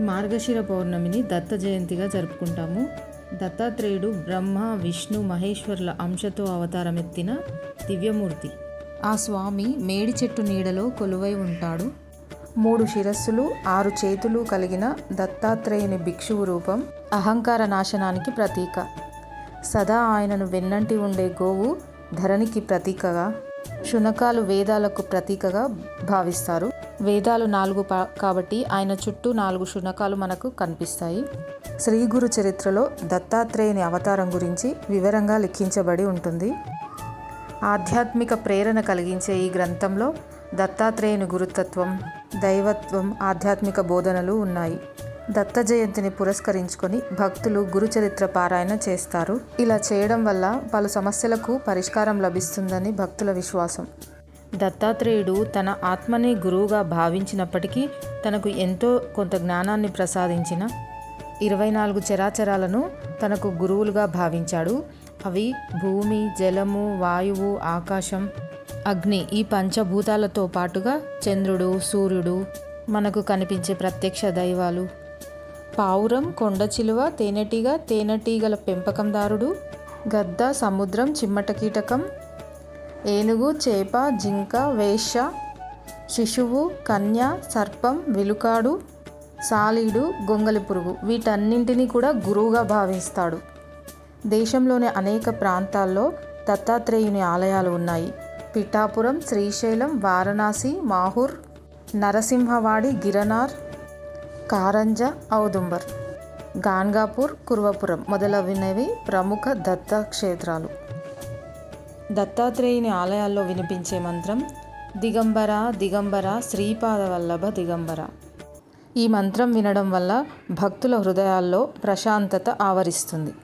మార్గశిర పౌర్ణమిని దత్త జయంతిగా జరుపుకుంటాము. దత్తాత్రేయుడు బ్రహ్మ విష్ణు మహేశ్వరుల అంశతో అవతారమెత్తిన దివ్యమూర్తి. ఆ స్వామి మేడి చెట్టు నీడలో కొలువై ఉంటాడు. మూడు శిరస్సులు ఆరు చేతులు కలిగిన దత్తాత్రేయుని భిక్షువు రూపం అహంకార నాశనానికి ప్రతీక. సదా ఆయనను వెన్నంటి ఉండే గోవు ధరణికి ప్రతీకగా శునకాలు వేదాలకు ప్రతీకగా భావిస్తారు. వేదాలు నాలుగు కాబట్టి ఆయన చుట్టూ నాలుగు శునకాలు మనకు కనిపిస్తాయి. శ్రీ గురు చరిత్రలో దత్తాత్రేయుని అవతారం గురించి వివరంగా లిఖించబడి ఉంటుంది. ఆధ్యాత్మిక ప్రేరణ కలిగించే ఈ గ్రంథంలో దత్తాత్రేయుని గురుతత్వం దైవత్వం ఆధ్యాత్మిక బోధనలు ఉన్నాయి. దత్త జయంతిని పురస్కరించుకొని భక్తులు గురుచరిత్ర పారాయణ చేస్తారు. ఇలా చేయడం వల్ల పలు సమస్యలకు పరిష్కారం లభిస్తుందని భక్తుల విశ్వాసం. దత్తాత్రేయుడు తన ఆత్మని గురువుగా భావించినప్పటికీ తనకు ఎంతో కొంత జ్ఞానాన్ని ప్రసాదించిన ఇరవై నాలుగు చరాచరాలను తనకు గురువులుగా భావించాడు. అవి భూమి జలము వాయువు ఆకాశం అగ్ని ఈ పంచభూతాలతో పాటుగా చంద్రుడు సూర్యుడు మనకు కనిపించే ప్రత్యక్ష దైవాలు. పావురం కొండచిలువ తేనెటీగ తేనెటీగల పెంపకందారుడు. గద్ద సముద్రం చిమ్మట కీటకం. ఏనుగు చేప జింక వేష శిశువు కన్య సర్పం విలుకాడు సాలీడు గొంగలి పురుగు. వీటన్నింటినీ కూడా గురువుగా భావిస్తాడు. దేశంలోని అనేక ప్రాంతాల్లో దత్తాత్రేయుని ఆలయాలు ఉన్నాయి. పిఠాపురం శ్రీశైలం వారణాసి మాహూర్ నరసింహవాడి గిరనార్ కారంజ ఔదుంబర్ గాన్గాపూర్ కుర్వపురం మొదలగునవి ప్రముఖ దత్తక్షేత్రాలు. దత్తాత్రేయుని ఆలయాల్లో వినిపించే మంత్రం దిగంబర దిగంబర శ్రీపాద వల్లభ దిగంబర. ఈ మంత్రం వినడం వల్ల భక్తుల హృదయాల్లో ప్రశాంతత ఆవరిస్తుంది.